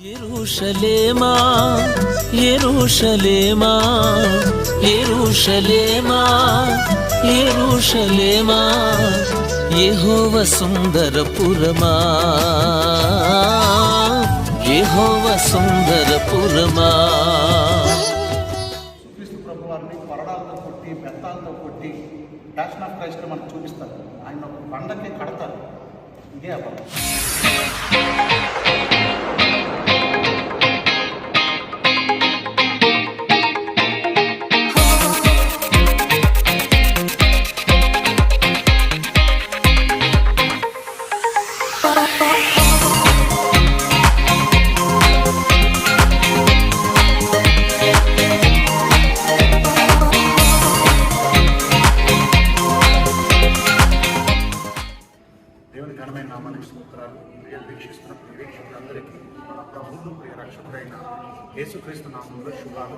ఎరుషలేమా ఎరుషలేమా ఎరుషలేమా ఎరుషలేమా యెహోవ సుందరపురమా యెహోవ సుందరపురమా. క్రీస్తు ప్రభు వారిని కొరడాలతో కొట్టి బెత్తాలతో కొట్టి ప్యాషన్ ఆఫ్ క్రైస్ట్ మనకు చూపిస్తారు. ఆయన ఒక కడతారు. ఇదే అబద్ధం. దేవుని నామానికి స్తోత్రాలు ప్రియ వీక్షిస్తున్న వీక్షకులందరికీ మన ప్రియ రక్షకుడైన యేసుక్రీస్తు నామంలో శుభాలు.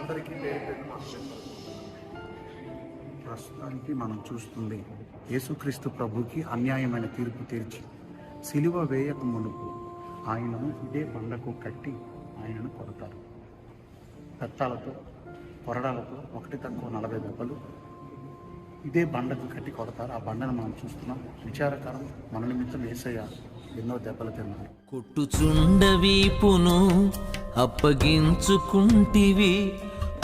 అందరికీ పేరు పేరు ప్రస్తుతానికి మనం చూస్తుంది యేసుక్రీస్తు ప్రభుకి అన్యాయమైన తీర్పు తీర్చి సిలువ వేయక మునుపు ఆయనను ఇదే బండకు కట్టి ఆయనను కొడతారు. పెత్తాలతో కొరడాలతో ఒకటి తక్కువ నలభై దెబ్బలు ఇదే బండకు కట్టి కొడతారు. ఆ బండను మనం చూస్తున్నాం. విచారకరం. మన నిమిత్తం ఏసయ్య ఎన్నో దెబ్బలు తిన్నారు కొట్టుచుండవీపును అప్పగించుకుంటివి.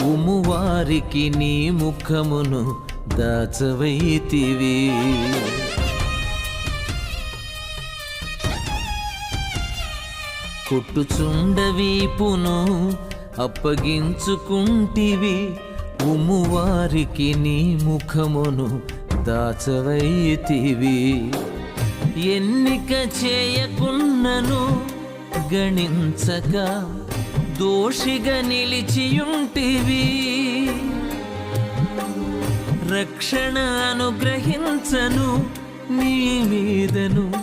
ఉమువారికి నీ ముఖమును దాచవైతివి. కొట్టుచుండవీపును అప్పగించుకుంటివి. ఉమువారికి నీ ముఖమును దాచవైతివి. ఎన్నిక చేయకున్నను గణించక దోషిగా నిలిచియుంటివి. రక్షణ అనుగ్రహించను నీ మీదను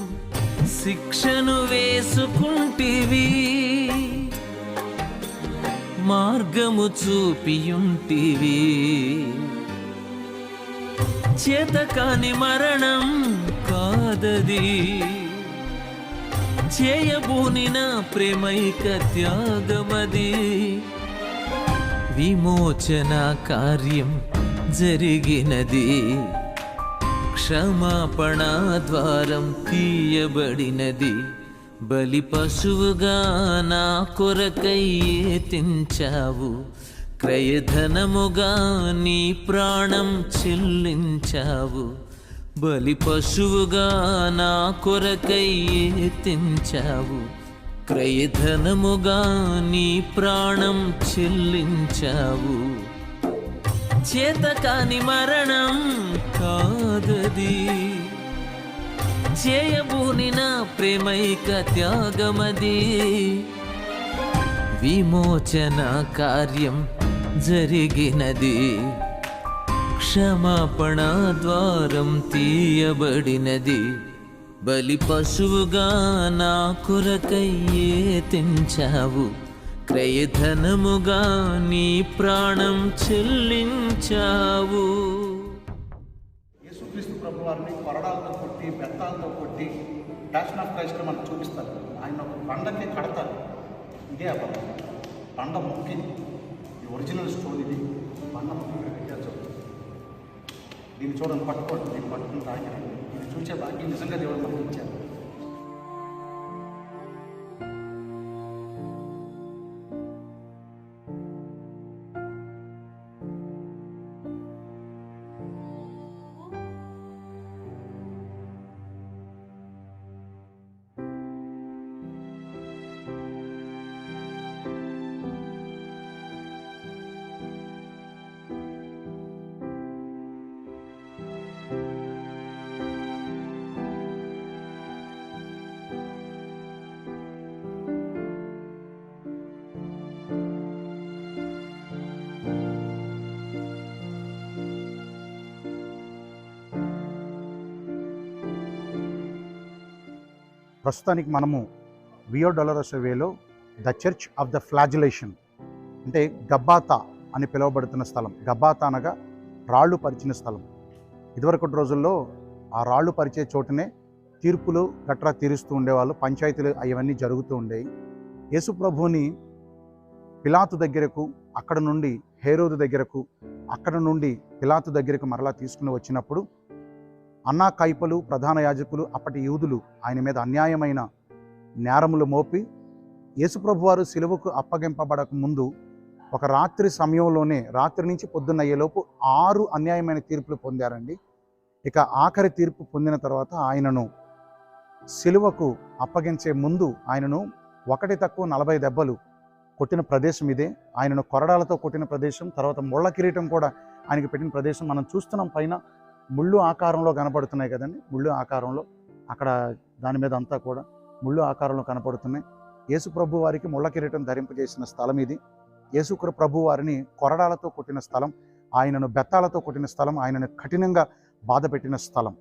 శిక్షను వేసుకుంటివి. మార్గము చూపియుంటివి. చేతకాని మరణం కాదది. చేయబూనిన ప్రేమైక త్యాగమది. విమోచన కార్యం జరిగినది. క్షమాపణ ద్వారం తీయబడినది. బలి పశువుగా నా కొరకై తెంచావు. క్రయధనముగా నీ ప్రాణం చెల్లించావు. బలి పశువుగా నా కొరకై తెంచావు. క్రయధనముగా నీ ప్రాణం చెల్లించావు. చేతకాని మరణం కాదది. చేయబూనిన ప్రేమైక త్యాగమది. విమోచన కార్యం జరిగినది. క్షమాపణ ద్వారం తీయబడినది. బలి పశువుగా నా కొరకయ్యే తెంచావు. క్రయధనముగా నీ ప్రాణం చెల్లించావు. కొట్టి కొట్టి ప్యాషన్ ఆఫ్ క్రైస్ట్ మనకు చూపిస్తారు. ఆయన ఒక పండకి కడతారు. ఇదే అబద్ధం పండ ముక్కి. ఇది ఒరిజినల్ స్టోన్ ఇది. బండ ముక్కి ఇక్కడ పెట్టారు. దీన్ని చూడండి పట్టుకోండి. దీన్ని పట్టుకుని తాగిరండి ఇది చూసే భాగ్యం నిజంగా దేవుడు మనకి ఇచ్చారు. ప్రస్తుతానికి మనము వియో డొలరస్ వేలో the church of the flagellation అంటే గబ్బాతా అని పిలువబడుతున్న స్థలం. గబ్బాతా అనగా రాళ్ళు పరిచిన స్థలం. ఇదివరకటి రోజుల్లో ఆ రాళ్ళు పరిచే చోటనే తీర్పులు గట్రా తీరుస్తూ ఉండేవాళ్ళు. పంచాయతీలు అవన్నీ జరుగుతూ ఉండేవి. యేసు ప్రభువుని పిలాతు దగ్గరకు అక్కడ నుండి హేరోదు దగ్గరకు అక్కడ నుండి పిలాతు దగ్గరకు మరలా తీసుకుని వచ్చినప్పుడు అన్నా కైపలు ప్రధాన యాజకులు అప్పటి యూదులు ఆయన మీద అన్యాయమైన నేరములు మోపి యేసుప్రభువారు సిలువకు అప్పగింపబడక ముందు ఒక రాత్రి సమయంలోనే రాత్రి నుంచి పొద్దున్న అయ్యేలోపు ఆరు అన్యాయమైన తీర్పులు పొందారండి. ఇక ఆఖరి తీర్పు పొందిన తర్వాత ఆయనను సిలువకు అప్పగించే ముందు ఆయనను ఒకటి తక్కువ నలభై దెబ్బలు కొట్టిన ప్రదేశం ఇదే. ఆయనను కొరడాలతో కొట్టిన ప్రదేశం తర్వాత ముళ్ళ కిరీటం కూడా ఆయనకి పెట్టిన ప్రదేశం మనం చూస్తున్నాం. పైన ముళ్ళు ఆకారంలో కనపడుతున్నాయి కదండి. ముళ్ళు ఆకారంలో అక్కడ దాని మీద అంతా కూడా ముళ్ళు ఆకారంలో కనపడుతున్నాయి. యేసు ప్రభు వారికి ముళ్ళ కిరీటం ధరింపజేసిన స్థలం ఇది. యేసు ప్రభు వారిని కొరడాలతో కొట్టిన స్థలం ఆయనను బెత్తాలతో కొట్టిన స్థలం ఆయనను కఠినంగా బాధ పెట్టిన స్థలం.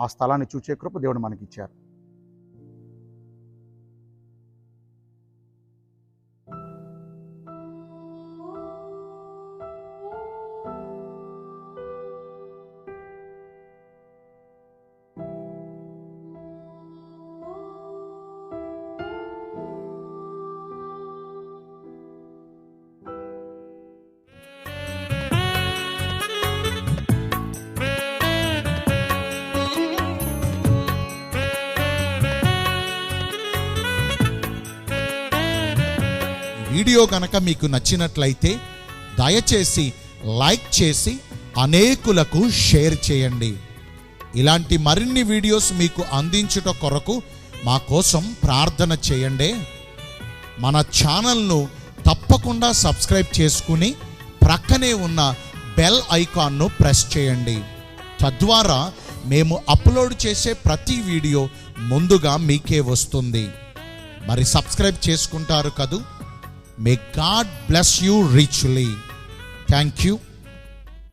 ఆ స్థలాన్ని చూచే కృప దేవుడు మనకిచ్చారు. వీడియో గనక మీకు నచ్చినట్లయితే దయచేసి లైక్ చేసి అనేకులకు షేర్ చేయండి. ఇలాంటి మరిన్ని వీడియోస్ మీకు అందించుట కొరకు మా కోసం ప్రార్థన చేయండి. మన ఛానల్ను తప్పకుండా సబ్స్క్రైబ్ చేసుకుని ప్రక్కనే ఉన్న బెల్ ఐకాన్ను ప్రెస్ చేయండి. తద్వారా మేము అప్లోడ్ చేసే ప్రతి వీడియో ముందుగా మీకే వస్తుంది. మరి సబ్స్క్రైబ్ చేసుకుంటారు కదూ? May God bless you richly. Thank you.